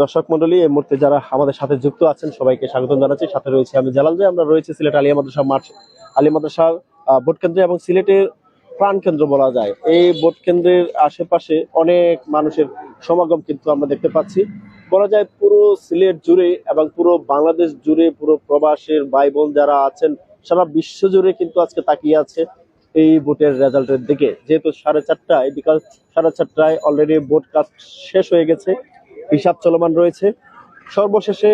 দর্শক মন্ডলী এই মুহূর্তে যারা আমাদের সাথে যুক্ত আছেন, সবাইকে স্বাগত জানাচ্ছি। সাথে রয়েছে আমি জালাল ভাই, আমরা রয়েছে সিলেট আলিয়া মাদ্রাসা মাঠ, আলিয়া মাদ্রাসার ভোট কেন্দ্রে এবং সিলেটের প্রাণ কেন্দ্র বলা যায়। এই ভোট কেন্দ্রের আশেপাশে অনেক মানুষের সমাগম কিন্তু আমরা দেখতে পাচ্ছি। বলা যায় পুরো সিলেট জুড়ে এবং পুরো বাংলাদেশ জুড়ে পুরো প্রবাসের ভাই বোন যারা আছেন, সারা বিশ্ব জুড়ে কিন্তু আজকে তাকিয়ে আছে। এই ভোটের রেজাল্টের দিকে। যেহেতু সাড়ে চারটায়, বিকাল সাড়ে চারটায় অলরেডি ভোট কাজ শেষ হয়ে গেছে, হিসাব চলমান রয়েছে। সর্বশেষে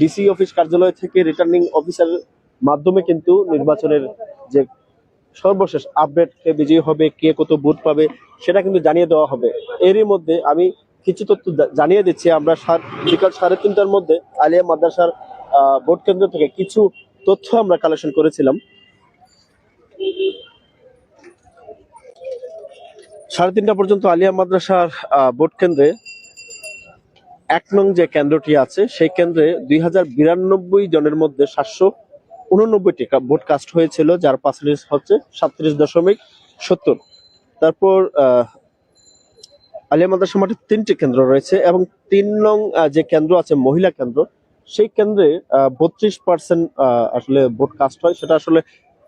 ডিসি অফিস কার্যালয় থেকে রিটার্নিং অফিসার মাধ্যমে কিন্তু নির্বাচনের যে সর্বশেষ আপডেট কে বিজয়ী হবে, কে কত ভোট পাবে, সেটা কিন্তু জানিয়ে দেওয়া হবে। এরই মধ্যে আমি কিছু তথ্য জানিয়ে দিচ্ছি। আমরা বিকাল সাড়ে তিনটার মধ্যে আলিয়া মাদ্রাসার ভোট কেন্দ্র থেকে কিছু তথ্য আমরা কালেকশন করেছিলাম। সাড়ে তিনটা পর্যন্ত আলিয়া মাদ্রাসার ভোট কেন্দ্রে এক নং যে কেন্দ্রটি আছে, সেই কেন্দ্রে দুই হাজার বিরানব্বই জনের মধ্যে সাতশো উননব্বইটি ভোট কাস্ট হয়েছিল, যার পার্সেন্টেজ হচ্ছে সাতত্রিশ দশমিক সত্তর। তারপর আলিয়া মাদ্রাসা মাঠে তিনটি কেন্দ্র রয়েছে এবং তিন নং যে কেন্দ্র আছে, মহিলা কেন্দ্র, সেই কেন্দ্রে বত্রিশ পার্সেন্ট আসলে ভোট কাস্ট হয়। সেটা আসলে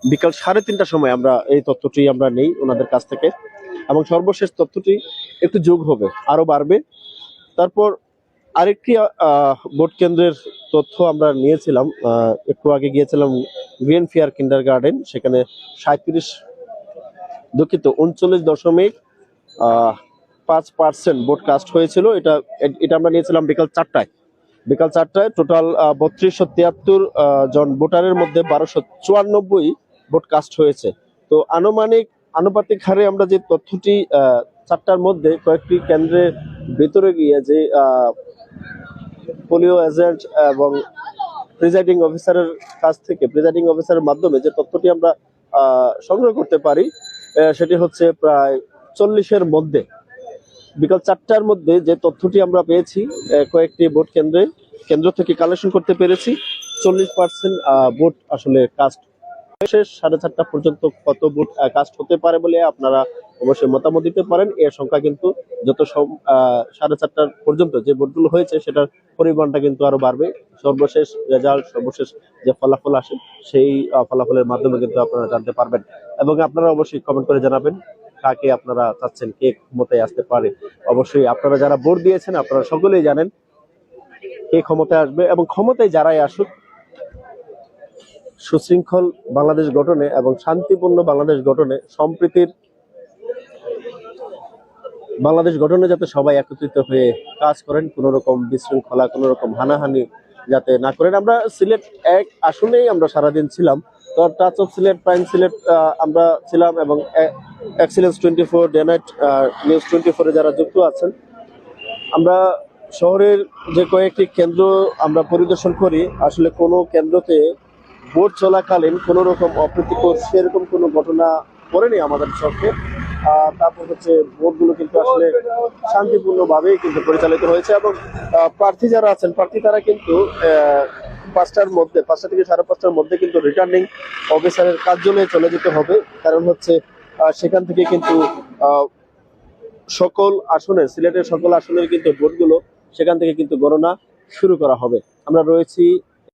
বিকাল সাড়ে তিনটার সময় আমরা এই তথ্যটি আমরা নেই ওনাদের কাছ থেকে। এবং সর্বশেষ তথ্যটি একটু যোগ হবে আরও বাড়বে। তারপর আরেকটি ভোট কেন্দ্রের তথ্য আমরা নিয়েছিলাম একটু আগে গিয়েছিলাম গ্রিন ফিয়ার কিন্ডার গার্ডেন সেখানে সাঁত্রিশ দুঃখিত, উনচল্লিশ দশমিক পাঁচ পার্সেন্ট ভোট কাস্ট হয়েছিল। এটা এটা আমরা নিয়েছিলাম বিকাল চারটায়। বিকাল চারটায় টোটাল বত্রিশশো তিয়াত্তর জন ভোটারের মধ্যে বারোশো চুয়ান্নব্বই ভোট কাস্ট হয়েছে। তো আনুমানিক আনুপাতিক হারে আমরা যে তথ্যটি চারটার মধ্যে কয়েকটি কেন্দ্রের ভেতরে গিয়ে যে পোলিও এজেন্ট এবং প্রিজাইডিং অফিসারের কাছ থেকে, প্রিজাইডিং অফিসারের মাধ্যমে যে তথ্যটি আমরা সংগ্রহ করতে পারি সেটি হচ্ছে প্রায় চল্লিশের মধ্যে। বিকাল চারটার মধ্যে যে তথ্যটি আমরা পেয়েছি কয়েকটি ভোট কেন্দ্রে, কেন্দ্র থেকে কালেকশন করতে পেরেছি। চল্লিশ পার্সেন্ট ভোট আসলে কাস্ট শেষ সাড়ে চারটা পর্যন্ত কত ভোট কাস্ট হতে পারে বলে আপনারা অবশ্যই মতামত দিতে পারেন। এর সংখ্যা কিন্তু যত সাড়ে চারটার পর্যন্ত যে ভোটগুলো হয়েছে, সেটার পরিমাণটা কিন্তু আরও বাড়বে। সর্বশেষ রেজাল্ট সর্বশেষ যে ফলাফল আসে, সেই ফলাফলের মাধ্যমে কিন্তু আপনারা জানতে পারবেন। এবং আপনারা অবশ্যই কমেন্ট করে জানাবেন কাকে আপনারা চাচ্ছেন, কে ক্ষমতায় আসতে পারে। অবশ্যই আপনারা যারা ভোট দিয়েছেন, আপনারা সকলেই জানেন কে ক্ষমতায় আসবে এবং ক্ষমতায় যারাই আসুক সুশৃঙ্খল বাংলাদেশ গঠনে এবং শান্তিপূর্ণ বাংলাদেশ গঠনে সম্প্রীতির বাংলাদেশ গঠনে যাতে সবাই একত্রিত হয়ে কাজ করেন কোনো রকম বিশৃঙ্খলা কোনো রকম হানাহানি যাতে না করেন। আমরা সিলেট এক আসনেই আমরা সারাদিন ছিলাম। তো touch of Sylhet prime Sylhet আমরা ছিলাম এবং excellence twenty four day night news twenty ফোরে যারা যুক্ত আছেন, আমরা শহরের যে কয়েকটি কেন্দ্র আমরা পরিদর্শন করি। আসলে কোনো কেন্দ্রতে ভোট চলাকালীন কোনো রকম অপ্রীতিকর, সেরকম কোনো ঘটনা পড়েনি আমাদের চোখে তারপর হচ্ছে ভোটগুলো কিন্তু আসলে শান্তিপূর্ণভাবেই কিন্তু পরিচালিত হয়েছে এবং প্রার্থী যারা আছেন, প্রার্থী তারা কিন্তু পাঁচটার মধ্যে, পাঁচটা থেকে সাড়ে পাঁচটার মধ্যে কিন্তু রিটার্নিং অফিসারের কার্যালয়ে চলে যেতে হবে। কারণ হচ্ছে সেখান থেকে কিন্তু সকল আসনের সিলেটের সকল আসনের কিন্তু ভোটগুলো সেখান থেকে কিন্তু গণনা শুরু করা হবে। আমরা রয়েছি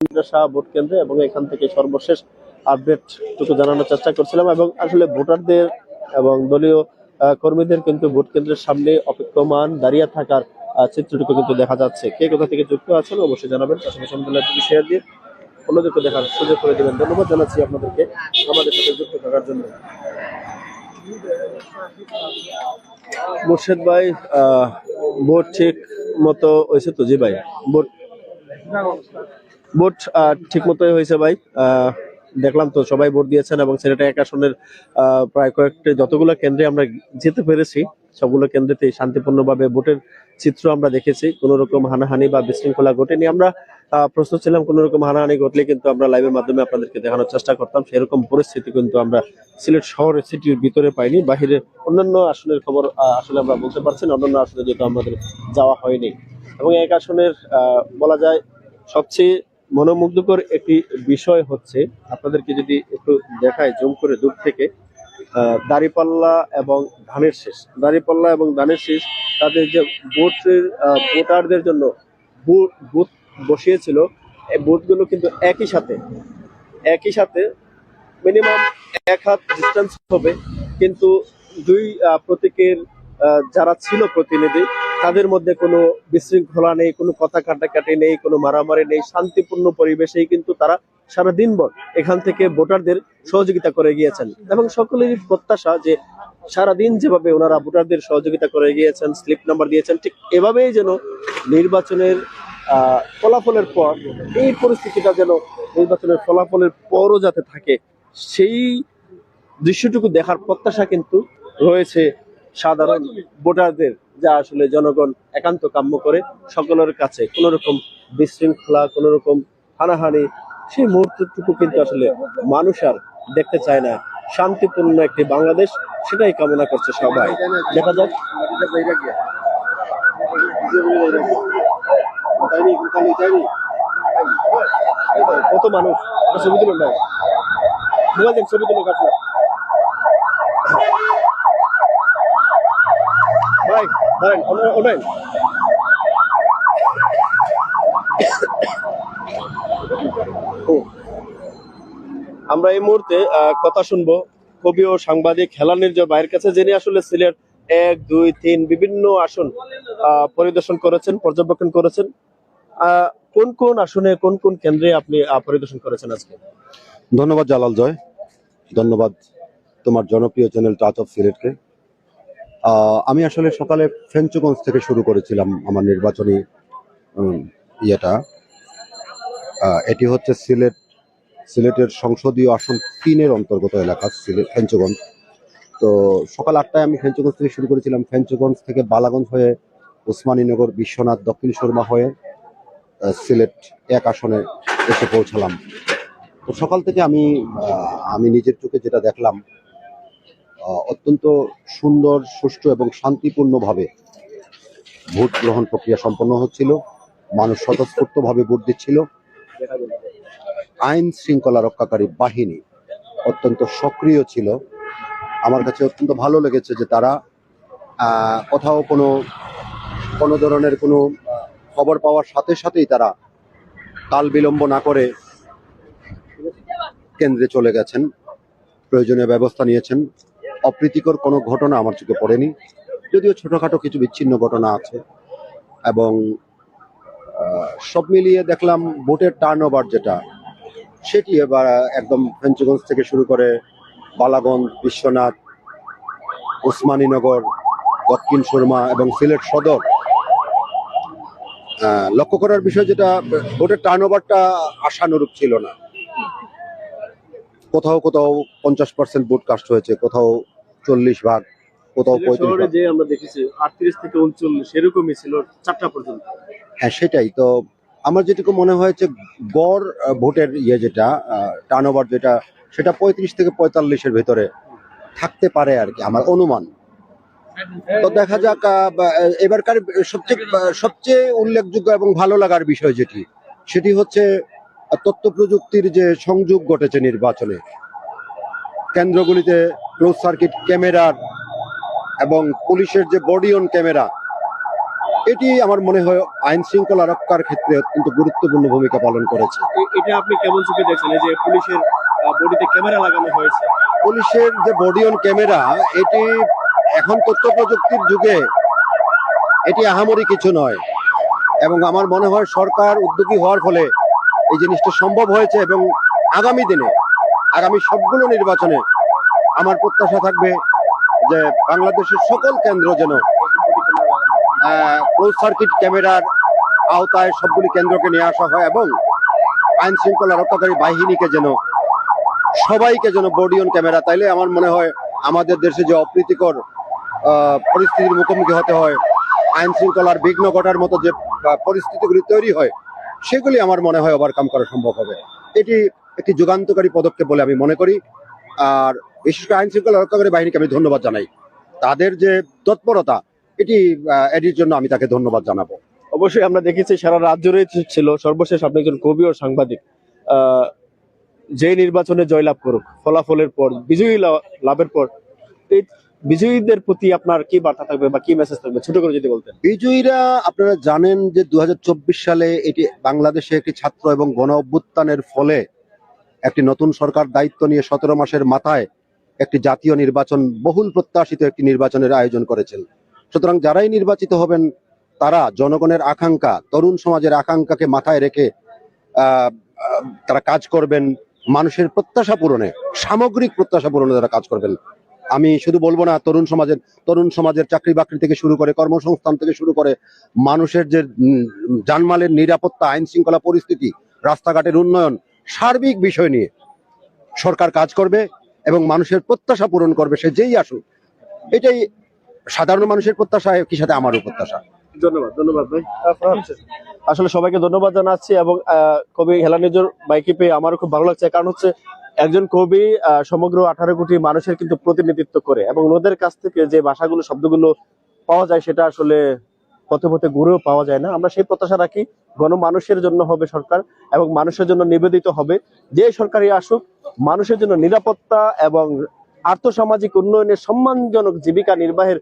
মাদ্রাসা ভোট কেন্দ্রে এবং এখান থেকে সর্বশেষ আপডেটটুকু জানানোর চেষ্টা করছিলাম এবং আসলে ভোটারদের এবং দলীয় কর্মীদের কিন্তু ভোট কেন্দ্রের সামনে অপেক্ষমান দাঁড়িয়ে থাকার চিত্রটুকু কিন্তু দেখা যাচ্ছে। কে কোথা থেকে যুক্ত আছেন অবশ্যই জানাবেন। পাশাপাশি সম্মেলনটি শেয়ার দিয়ে অন্যদেরকে দেখার সুযোগ করে দেবেন। ধন্যবাদ জানাচ্ছি আপনাদেরকে আমাদের সাথে যুক্ত থাকার জন্য। মুর্শেদ ভাই আহ, ভোট ঠিক মতো হয়েছে তো? জি ভাই ভোট ভোট ঠিক মতোই হয়েছে ভাই। দেখলাম তো সবাই ভোট দিয়েছেন এবং সিলেটে এক আসনের প্রায় কয়েকটি যতগুলো কেন্দ্রে আমরা যেতে পেরেছি, সবগুলো কেন্দ্রেতেই শান্তিপূর্ণভাবে ভোটের চিত্র আমরা দেখেছি। কোনো রকম হানাহানি বা বিশৃঙ্খলা ঘটেনি। আমরা প্রস্তুত ছিলাম কোনো রকম হানাহানি ঘটলে কিন্তু আমরা লাইভের মাধ্যমে আপনাদেরকে দেখানোর চেষ্টা করতাম। সেরকম পরিস্থিতি কিন্তু আমরা সিলেট শহরের সিটির ভিতরে পাইনি। বাহিরে অন্যান্য আসনের খবর আসলে আমরা বলতে পারছি না। অন্যান্য আসনে যেহেতু আমাদের যাওয়া হয়নি। এবং এক আসনের বলা যায় সবচেয়ে মনোমুগ্ধকর একটি বিষয় হচ্ছে, আপনাদেরকে যদি একটু দেখায় জুম করে দূর থেকে দাঁড়িপাল্লা এবং ধানের শেষ। দাঁড়িপাল্লা এবং ধানের শেষ তাদের যে ভোটের ভোটারদের জন্য বুথ বসিয়েছিল, এই বুথগুলো কিন্তু একই সাথে একই সাথে মিনিমাম এক হাত ডিস্টেন্স হবে, কিন্তু দুই প্রতীকের যারা ছিল প্রতিনিধি, তাদের মধ্যে কোনো বিশৃঙ্খলা নেই, কোনো কথা কাটাকাটি নেই, কোনো মারামারি নেই, শান্তিপূর্ণ পরিবেশেই কিন্তু তারা সারা দিনভর এখান থেকে ভোটারদের সহযোগিতা করে গিয়েছেন। এবং সকলেরই প্রত্যাশা যে সারাদিন যেভাবে ওনারা ভোটারদের সহযোগিতা করে গিয়েছেন, স্লিপ নাম্বার দিয়েছেন, ঠিক এভাবেই যেন নির্বাচনের ফলাফলের পর, এই পরিস্থিতিটা যেন নির্বাচনের ফলাফলের পরও যাতে থাকে, সেই দৃশ্যটুকু দেখার প্রত্যাশা কিন্তু রয়েছে সাধারণ ভোটারদের যা আসলে জনগণ একান্ত কাম্য করে সকলের কাছে কোনো রকম বিশৃঙ্খলা কোনো রকম হানাহানি, সেই মুহূর্তটুকু কিন্তু আসলে মানুষ আর দেখতে চায় না। শান্তিপূর্ণ একটি বাংলাদেশ, সেটাই কামনা করছে সবাই। দেখা যাক। কত মানুষ? ছবি তুলো মোবাইল ছবি তুলে কাটলা আমরা এই মুহূর্তে কথা শুনব কবি ও সাংবাদিক হেলানির যে ভাইয়ের কাছে, যিনি আসলে সিলেট এক, দুই, তিন বিভিন্ন আসন পরিদর্শন করেছেন, পর্যবেক্ষণ করেছেন। কোন কোন আসনে, কোন কোন কেন্দ্রে আপনি পরিদর্শন করেছেন আজকে? ধন্যবাদ জালাল জয়। ধন্যবাদ তোমার জনপ্রিয় চ্যানেল টাচ অফ সিলেটকে আমি আসলে সকালে ফেঞ্চুগঞ্জ থেকে শুরু করেছিলাম আমার নির্বাচনী ইয়েটা। এটি হচ্ছে সিলেট, সিলেটের সংসদীয় আসন তিনের অন্তর্গত এলাকা, সিলেট, ফেঞ্চুগঞ্জ। তো সকাল আটটায় আমি ফেঞ্চুগঞ্জ থেকে শুরু করেছিলাম। ফেঞ্চুগঞ্জ থেকে বালাগঞ্জ হয়ে ওসমানীনগর বিশ্বনাথ, দক্ষিণ সুরমা হয়ে সিলেট এক আসনে এসে পৌঁছালাম। তো সকাল থেকে আমি আমি নিজের চোখে যেটা দেখলাম অত্যন্ত সুন্দর, সুষ্ঠু এবং শান্তিপূর্ণভাবে ভোট গ্রহণ প্রক্রিয়া সম্পন্ন হচ্ছিল। মানুষ স্বতঃস্ফূর্তভাবে ভোট দিচ্ছিল। আইন শৃঙ্খলা রক্ষাকারী বাহিনী অত্যন্ত সক্রিয় ছিল। আমার কাছে অত্যন্ত ভালো লেগেছে যে তারা কোথাও কোনো কোনো ধরনের কোনো খবর পাওয়ার সাথে সাথেই তারা কাল বিলম্ব না করে কেন্দ্রে চলে গেছেন, প্রয়োজনীয় ব্যবস্থা নিয়েছেন। অপ্রীতিকর কোনো ঘটনা আমার চোখে পড়েনি। যদিও ছোটখাটো কিছু বিচ্ছিন্ন ঘটনা আছে এবং সব মিলিয়ে দেখলাম ভোটের টার্ন ওভার যেটা, সেটি এবার একদম ফেঞ্চগঞ্জ থেকে শুরু করে বালাগঞ্জ, বিশ্বনাথ, ওসমানীনগর, দক্ষিণ সুরমা এবং সিলেট সদর। লক্ষ্য করার বিষয় যেটা, ভোটের টার্ন ওভারটা আশানুরূপ ছিল না। কোথাও কোথাও পঞ্চাশ পার্সেন্ট ভোট কাস্ট হয়েছে, কোথাও চল্লিশ ভাগ কোথাও পঁয়ত্রিশ যে আমরা দেখেছি আটত্রিশ থেকে উনচল্লিশ এরকমই ছিল চারটা পর্যন্ত। হ্যাঁ সেটাই। তো আমার যেটুকু মনে হয়েছে গড় ভোটের ইয়ে যেটা টার্ন যেটা সেটা পঁয়ত্রিশ থেকে পঁয়তাল্লিশের ভেতরে থাকতে পারে আর কি আমার অনুমান। তো দেখা যাক এবারকার সবচেয়ে সবচেয়ে উল্লেখযোগ্য এবং ভালো লাগার বিষয় যেটি সেটি হচ্ছে তথ্য প্রযুক্তির যে সংযোগ ঘটেছে নির্বাচনে। কেন্দ্রগুলিতে ক্লোজ সার্কিট ক্যামেরার এবং পুলিশের যে বডি অন ক্যামেরা এটি আমার মনে হয় আইন শৃঙ্খলা রক্ষার ক্ষেত্রে অত্যন্ত গুরুত্বপূর্ণ ভূমিকা পালন করেছে। এটা আপনি কেমন চোখে দেখছেন? যে পুলিশের বডিতে ক্যামেরা লাগানো হয়েছে। পুলিশের যে বডি অন ক্যামেরা এটি এখন তথ্য প্রযুক্তির যুগে এটি আহামরি কিছু নয় এবং আমার মনে হয় সরকার উদ্যোগী হওয়ার ফলে এই জিনিসটা সম্ভব হয়েছে এবং আগামী দিনে আগামী সবগুলো নির্বাচনে আমার প্রত্যাশা থাকবে যে বাংলাদেশের সকল কেন্দ্র যেন ক্লোজ সার্কিট ক্যামেরার আওতায় সবগুলি কেন্দ্রকে নিয়ে আসা হয় এবং আইন শৃঙ্খলা রক্ষাকারী বাহিনীকে যেন, সবাইকে যেন বডি অন ক্যামেরা তাইলে আমার মনে হয় আমাদের দেশে যে অপ্রীতিকর পরিস্থিতির মুখোমুখি হতে হয়, আইন শৃঙ্খলার বিঘ্ন ঘটার মতো যে পরিস্থিতিগুলি তৈরি হয়, সেগুলি আমার মনে হয় ওভারকাম করা সম্ভব হবে। এটি একটি যুগান্তকারী পদক্ষেপ বলে আমি মনে করি। আর বিশেষ করে আইন শৃঙ্খলা রক্ষাকারী বাহিনীকে আমি ধন্যবাদ জানাই। তাদের যে তৎপরতা এটি এটির জন্য আমি তাকে ধন্যবাদ জানাব। অবশ্যই আমরা দেখেছি সারা রাত জুড়েই ছিল সর্বশেষ আপনি একজন কবি ও সাংবাদিক। যে নির্বাচনে জয়লাভ করুক ফলাফলের পর বিজয়ী লাভের পর এই বিজয়ীদের প্রতি আপনার কি বার্তা থাকবে বা কি মেসেজ থাকবে? ছোট করে যদি বলতেন। বিজয়ীরা আপনারা জানেন যে দু হাজার চব্বিশ সালে এটি বাংলাদেশে একটি ছাত্র এবং গণ অভ্যুত্থানের ফলে একটি নতুন সরকার দায়িত্ব নিয়ে সতেরো মাসের মাথায় একটি জাতীয় নির্বাচন, বহুল প্রত্যাশিত একটি নির্বাচনের আয়োজন করেছেন। সুতরাং যারাই নির্বাচিত হবেন, তারা জনগণের আকাঙ্ক্ষা, তরুণ সমাজের আকাঙ্ক্ষাকে মাথায় রেখে তারা কাজ করবেন। মানুষের প্রত্যাশা পূরণে, সামগ্রিক প্রত্যাশা পূরণে তারা কাজ করবেন। আমি শুধু বলব না, তরুণ সমাজের তরুণ সমাজের চাকরি বাকরি থেকে শুরু করে, কর্মসংস্থান থেকে শুরু করে, মানুষের যে জানমালের নিরাপত্তা আইন শৃঙ্খলা পরিস্থিতি, রাস্তাঘাটের উন্নয়ন সার্বিক বিষয় নিয়ে সরকার কাজ করবে এবং মানুষের প্রত্যাশা পূরণ করবে সে যেই আসুক এটাই সাধারণ মানুষের প্রত্যাশা একই সাথে আমারও প্রত্যাশা। ধন্যবাদ ধন্যবাদ ভাই। আসলে সবাইকে ধন্যবাদ জানাচ্ছি এবং আহ, কবি হেলানিজর বাইকে পেয়ে আমারও খুব ভালো লাগছে। কারণ হচ্ছে একজন কবি আহ, সমগ্র আঠারো কোটি মানুষের কিন্তু প্রতিনিধিত্ব করে এবং ওদের কাছ থেকে যে ভাষাগুলো শব্দগুলো পাওয়া যায় সেটা আসলে পথে পথে ঘুরেও পাওয়া যায় না। আমরা সেই প্রত্যাশা রাখি গণমানুষের জন্য হবে সরকার এবং মানুষের জন্য নিবেদিত হবে। যে সরকারই আসুক, মানুষের জন্য নিরাপত্তা এবং আর্থসামাজিক উন্নয়নের সম্মানজনক জীবিকা নির্বাহের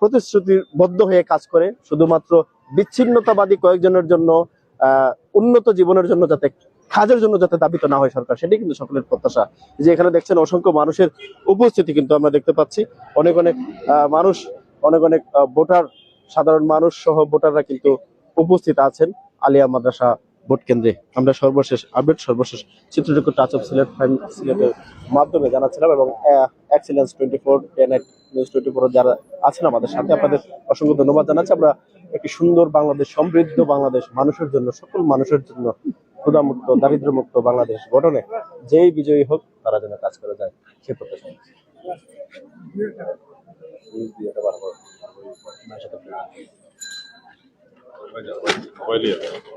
প্রতিশ্রুতিবদ্ধ হয়ে কাজ করে। শুধুমাত্র বিচ্ছিন্নতাবাদী কয়েকজনের জন্য উন্নত জীবনের জন্য যাতে, কাজের জন্য যাতে দাবিত না হয় সরকার, সেটাই কিন্তু সকলের প্রত্যাশা। যে এখানে দেখছেন অসংখ্য মানুষের উপস্থিতি কিন্তু আমরা দেখতে পাচ্ছি। অনেক অনেক মানুষ, অনেক অনেক ভোটার সাধারণ মানুষ সহ ভোটাররা কিন্তু উপস্থিত আছেন আলিয়া মাদ্রাসা ভোট কেন্দ্রে। আমরা সর্বশেষ আপডেট সর্বশেষ চিত্রটুকু টাচ অফ সিলেট সিলেটের মাধ্যমে জানাচ্ছিলাম এবং excellence twenty four news twenty four যারা আছেন আমাদের সাথে, আপনাদের অসংখ্য ধন্যবাদ জানাচ্ছি। আমরা একটি সুন্দর বাংলাদেশ, সমৃদ্ধ বাংলাদেশ, মানুষের জন্য, সকল মানুষের জন্য ক্ষুধামুক্ত, দারিদ্র্যমুক্ত বাংলাদেশ গঠনে যেই বিজয়ী হোক, তারা যেন কাজ করে যায়, সে প্রত্যাশা। মোবাইল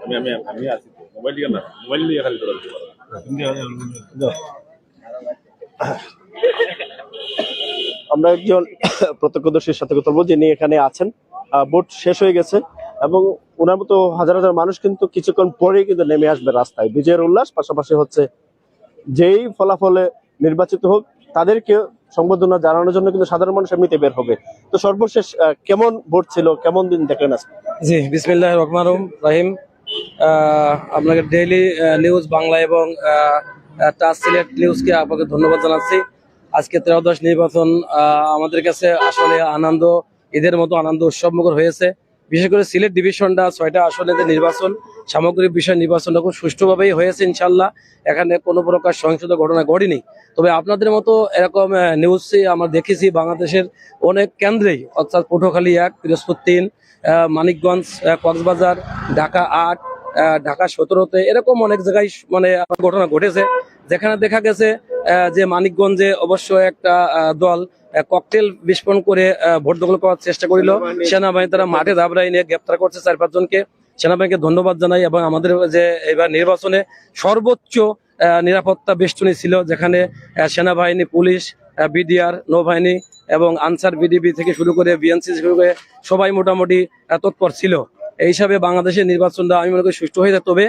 আমি আমি আমি আছি মোবাইল দিয়ে না মোবাইল দিয়ে খালি তোরা দিতে পারো আমরা একজন প্রত্যক্ষদর্শীর সাথে কথা বলব যিনি এখানে আছেন। আহ, ভোট শেষ হয়ে গেছে এবং ওনার মতো হাজার হাজার মানুষ কিন্তু কিছুক্ষণ পরেই কিন্তু নেমে আসবে রাস্তায়। বিজয়ের উল্লাস পাশাপাশি হচ্ছে যেই ফলাফলে নির্বাচিত হোক তাদেরকে সম্বোধনা জানানোর জন্য কিন্তু সাধারণ মানুষ এমনিতে বের হবে। তো সর্বশেষ কেমন ভোট ছিল? কেমন দিন দেখলেন আজকে? জি বিসমিল্লাহ রহমান রাহিম আপনাকে ডেইলি নিউজ বাংলা এবং টাচ সিলেট নিউজকে আপনাকে ধন্যবাদ জানাচ্ছি। আজকে ত্রয়োদশ নির্বাচন আমাদের কাছে আসলে আনন্দ, ঈদের মতো আনন্দ উৎসবমুখর হয়েছে। বিশেষ করে সিলেট ডিভিশনটা ছয়টা আসলে যে নির্বাচন, সামগ্রিক বিষয় নির্বাচনটা খুব সুষ্ঠুভাবেই হয়েছে ইনশাল্লাহ এখানে কোনো প্রকার সহিংসত ঘটনা ঘটেনি। তবে আপনাদের মতো এরকম নিউজ আমরা দেখেছি বাংলাদেশের অনেক কেন্দ্রেই, অর্থাৎ পটুয়াখালী এক, পিরোজপুর তিন মানিকগঞ্জ কক্সবাজার, ঢাকা আট ঢাকা সতেরোতে এরকম অনেক জায়গায় মানে ঘটনা ঘটেছে। যেখানে দেখা গেছে যে মানিকগঞ্জে অবশ্য একটা দল ককটেল বিস্ফোরণ করে ভোট দখল করার চেষ্টা করিল। সেনাবাহিনী। তারা মাঠে দাবড়াই নিয়ে গ্রেপ্তার করছে চার পাঁচজনকে সেনাবাহিনীকে ধন্যবাদ জানাই এবং আমাদের যে এবার নির্বাচনে সর্বোচ্চ আহ, নিরাপত্তা বেষ্টনী ছিল যেখানে সেনাবাহিনী পুলিশ বিডিআর নৌবাহিনী এবং আনসার বিডিবি থেকে শুরু করে বিএনসি শুরু করে সবাই মোটামুটি তৎপর ছিল। এই হিসাবে বাংলাদেশের নির্বাচনটা আমি মনে করি সুষ্ঠু হয়ে যায়। তবে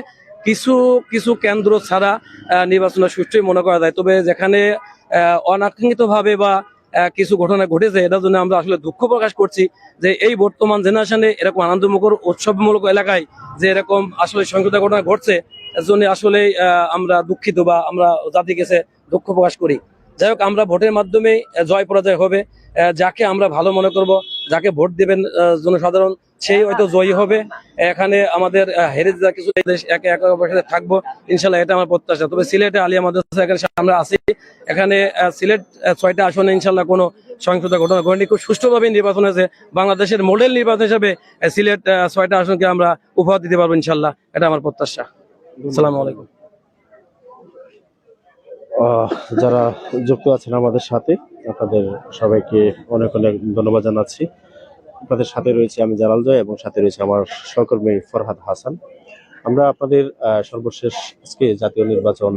কিছু কিছু কেন্দ্র ছাড়া আহ, নির্বাচনটা সুষ্ঠুই মনে করা যায়। তবে যেখানে অনাকাঙ্ক্ষিত ভাবে বা কিছু ঘটনা ঘটেছে এটার জন্য আমরা আসলে দুঃখ প্রকাশ করছি যে এই বর্তমান জেনারেশনে এরকম আনন্দমুখর উৎসবমূলক এলাকায় যে এরকম আসলে সংকট ঘটনা ঘটছে এর জন্য আসলে আমরা দুঃখিত বা আমরা জাতি কাছে দুঃখ প্রকাশ করি। যাই হোক আমরা ভোটের মাধ্যমে জয় পরাজয় হবে। যাকে আমরা ভালো মনে করব, যাকে ভোট দেবেন জনসাধারণ, সেই হয়তো জয়ী হবে। এখানে আমাদের হেরে যা কিছু একে থাকব। ইনশাল্লাহ এটা আমার প্রত্যাশা। তবে সিলেটে আলিয়া মাদ্রাসা এখানে আমরা আছি। এখানে সিলেট ছয়টা আসনে ইনশাল্লাহ কোনো সহিংসতা ঘটনা ঘটেনি খুব সুষ্ঠুভাবে নির্বাচন হয়েছে। বাংলাদেশের মডেল নির্বাচন হিসেবে সিলেট ছয়টা আসনকে আমরা উপহার দিতে পারব ইনশাল্লাহ। এটা আমার প্রত্যাশা। আসসালামু আলাইকুম। যারা যুক্ত আছেন আমাদের সাথে আপনাদের সবাইকে অনেক অনেক ধন্যবাদ জানাচ্ছি। আপনাদের সাথে রয়েছে আমি জালাল জয় এবং সাথে রয়েছে আমার সহকর্মী ফরহাদ হাসান। আমরা আপনাদের সর্বশেষ আজকে জাতীয় নির্বাচন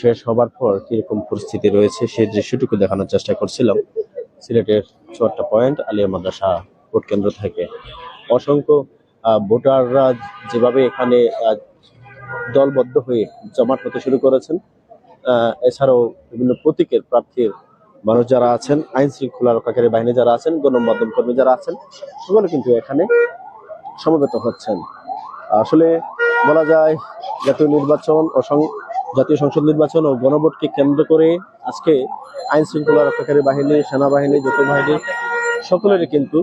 শেষ হবার পর কীরকম পরিস্থিতি রয়েছে সেই দৃশ্যটুকু দেখানোর চেষ্টা করছিলাম। সিলেটের চুয়াত্তর পয়েন্ট, আলিয়া মাদ্রাসা ভোট কেন্দ্র থেকে। অসংখ্য ভোটাররা যেভাবে এখানে দলবদ্ধ হয়ে জমাট হতে শুরু করেছেন এছাড়াও বিভিন্ন প্রতীকের প্রার্থীর মানুষ যারা আছেন, আইন শৃঙ্খলা রক্ষাকারী বাহিনী যারা আছেন, গণমাধ্যম কর্মী যারা আছেন, সকলে কিন্তু এখানে সমবেত হচ্ছেন। আসলে বলা যায়, জাতীয় নির্বাচন ও জাতীয় সংসদ নির্বাচন ও গণভোটকে কেন্দ্র করে আজকে আইন শৃঙ্খলা রক্ষাকারী বাহিনী, সেনাবাহিনী, যৌথ বাহিনী, সকলেরই কিন্তু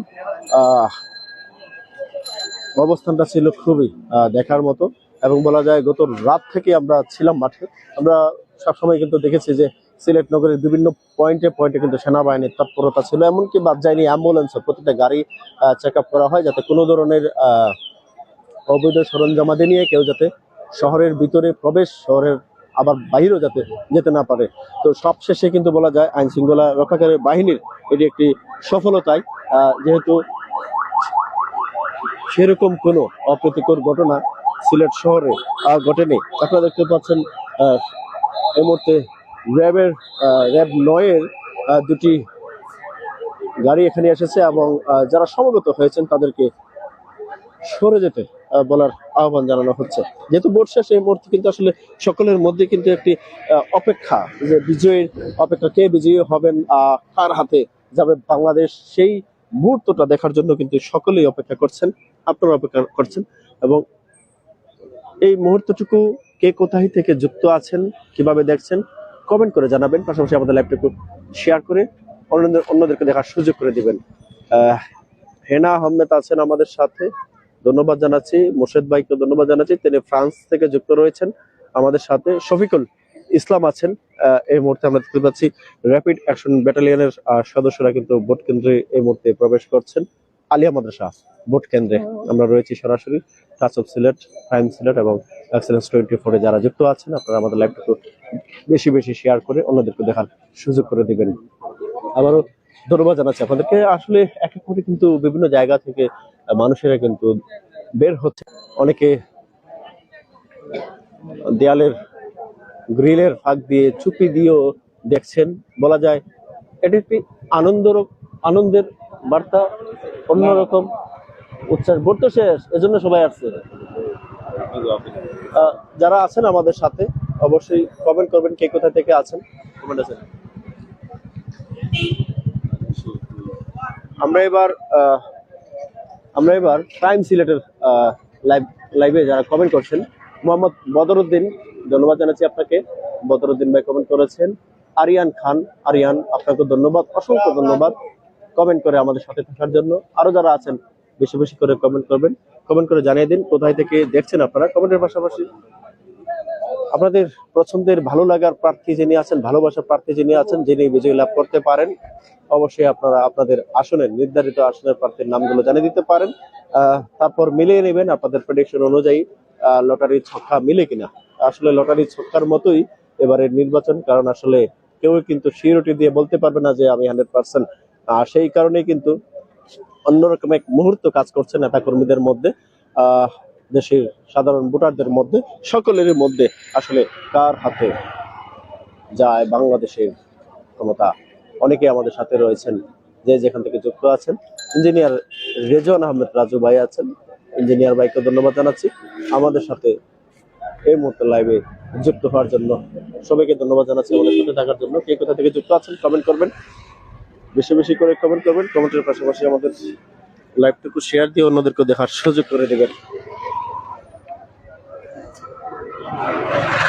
অবস্থানটা ছিল খুবই দেখার মতো। এবং বলা যায়, গত রাত থেকে আমরা ছিলাম মাঠে। আমরা সবসময় কিন্তু দেখেছি যে সিলেট নগরের বিভিন্ন পয়েন্টে পয়েন্টে কিন্তু সেনাবাহিনীর তৎপরতা ছিল, এমনকি বাদ যায়নি অ্যাম্বুলেন্সও প্রতিটা গাড়ি চেক করা হয় যাতে কোনো ধরনের অবৈধ সরঞ্জামাদি নিয়ে কেউ যাতে শহরের ভিতরে প্রবেশ, শহরের আবার বাহিরেও যাতে যেতে না পারে। তো সবশেষে কিন্তু বলা যায় আইন শৃঙ্খলা রক্ষাকারী বাহিনীর এটি একটি সফলতায় যেহেতু সেরকম কোনো অপ্রীতিকর ঘটনা সিলেট শহরে ঘটেনি। আপনারা দেখতে পাচ্ছেন এই মুহূর্তে র্যাবের র্যাব নয়ের দুটি গাড়ি এখানে এসেছে এবং যারা সমবেত হয়েছেন তাদেরকে সরে যেতে বলার আহ্বান জানানো হচ্ছে। যেহেতু ভোট শেষ, এই মুহূর্তে কিন্তু আসলে সকলের মধ্যে কিন্তু একটি অপেক্ষা যে বিজয়ের অপেক্ষা কে বিজয়ী হবেন কার হাতে যাবে বাংলাদেশ, সেই মুহূর্তটা দেখার জন্য কিন্তু সকলেই অপেক্ষা করছেন আপনারা অপেক্ষা করছেন এবং এই মুহূর্তটুকু কে কোথায় থেকে যুক্ত আছেন, কীভাবে দেখছেন কমেন্ট করে জানাবেন। পাশাপাশি আমাদের লাইভটুকু শেয়ার করে অন্যদের অন্যদেরকে দেখার সুযোগ করে দিবেন। হেনা আহমেদ আছেন আমাদের সাথে। ধন্যবাদ জানাচ্ছি। মোর্শেদ ভাইকে ধন্যবাদ জানাচ্ছি। তিনি ফ্রান্স থেকে যুক্ত রয়েছেন আমাদের সাথে। শফিকুল ইসলাম আছেন। এই মুহূর্তে আমরা দেখতে পাচ্ছি র্যাপিড অ্যাকশন ব্যাটালিয়নের সদস্যরা কিন্তু ভোট কেন্দ্রে এই মুহূর্তে প্রবেশ করছেন। আলিয়া মাদ্রাসা ভোট কেন্দ্রে আমরা রয়েছি সরাসরি touch of Sylhet prime Sylhet এবং এক্সেলেন্স টোয়েন্টি ফোরে যারা যুক্ত আছেন আপনারা আমাদের লাইভটুকু বেশি বেশি শেয়ার করে অন্যদেরকে দেখার সুযোগ করে দেবেন। আবারও ধন্যবাদ জানাচ্ছি আপনাদেরকে। আসলে এক এক করে কিন্তু বিভিন্ন জায়গা থেকে মানুষেরা কিন্তু বের হচ্ছে। অনেকে দেয়ালের গ্রিলের ফাঁক দিয়ে চুপি দিয়েও দেখছেন। বলা যায় এটি একটি আনন্দ আনন্দের বার্তা, অন্যরকম উচ্ছ্বাস ভোট তো শেষ, এজন্য সবাই আসছে। যারা আছেন আমাদের সাথে, অবশ্যই কমেন্ট করবেন কে কোথা থেকে আছেন। কমেন্ট আছেন আমরা এবার আমরা এবার প্রাইম সিলেটের লাইভ লাইভে যারা কমেন্ট করছেন, মোহাম্মদ বদরুদ্দিন, ধন্যবাদ জানাচ্ছি আপনাকে। বদরুদ্দিন ভাই কমেন্ট করেছেন। আরিয়ান খান, আরিয়ান, আপনাকে ধন্যবাদ, অসংখ্য ধন্যবাদ। কমেন্ট করে আমাদের সাথে থাকার জন্য। আরও যারা আছেন, বেশি বেশি করে কমেন্ট করবেন। কমেন্ট করে জানিয়ে দিন কোথায় থেকে দেখছেন আপনারা কমেন্টের পাশাপাশি। আপনাদের পছন্দের, ভালো লাগার প্রার্থী যিনি আছেন, ভালোবাসার প্রার্থী যিনি আছেন, যিনি বিজয় লাভ করতে পারেন, অবশ্যই আপনারা আপনাদের আসনের, নির্ধারিত আসনের প্রার্থীর নামগুলো জানিয়ে দিতে পারেন। তারপর মিলিয়ে নেবেন আপনাদের প্রেডিকশন অনুযায়ী লটারি ছক্কা মিলে কিনা। আসলে লটারি ছক্কার মতোই এবারের নির্বাচন, কারণ আসলে কেউ কিন্তু সিওরিটি দিয়ে বলতে পারবে না যে আমি হান্ড্রেড পার্সেন্ট সেই কারণেই কিন্তু অন্যরকম এক মুহূর্ত কাজ করছে নেতা কর্মীদের মধ্যে দেশের সাধারণ ভোটারদের মধ্যে, সকলের মধ্যে আসলে কার হাতে যায় বাংলাদেশের ক্ষমতা? অনেকে আমাদের সাথে রয়েছেন, যে যেখান থেকে যুক্ত আছেন। ইঞ্জিনিয়ার রেজন আহমেদ রাজু ভাই আছেন। ইঞ্জিনিয়ার ভাইকে ধন্যবাদ জানাচ্ছি। আমাদের সাথে এই মুহূর্তে লাইভে যুক্ত হওয়ার জন্য সবাইকে ধন্যবাদ জানাচ্ছি। আমাদের সাথে থাকার জন্য কে কোথা থেকে যুক্ত আছেন কমেন্ট করবেন। বেশি বেশি করে কমেন্ট করবেন কমেন্টের পাশাপাশি আমাদের লাইভটুকু শেয়ার দিয়ে অন্যদেরকে দেখার সুযোগ করে দেবেন।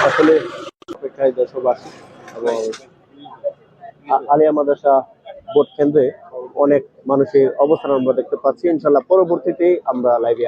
আসলে অপেক্ষায় দেশবাসী এবং আলিয়া মাদ্রাসা বোর্ড কেন্দ্রে অনেক মানুষের অবস্থান আমরা দেখতে পাচ্ছি। ইনশাল্লাহ পরবর্তীতে আমরা লাইভে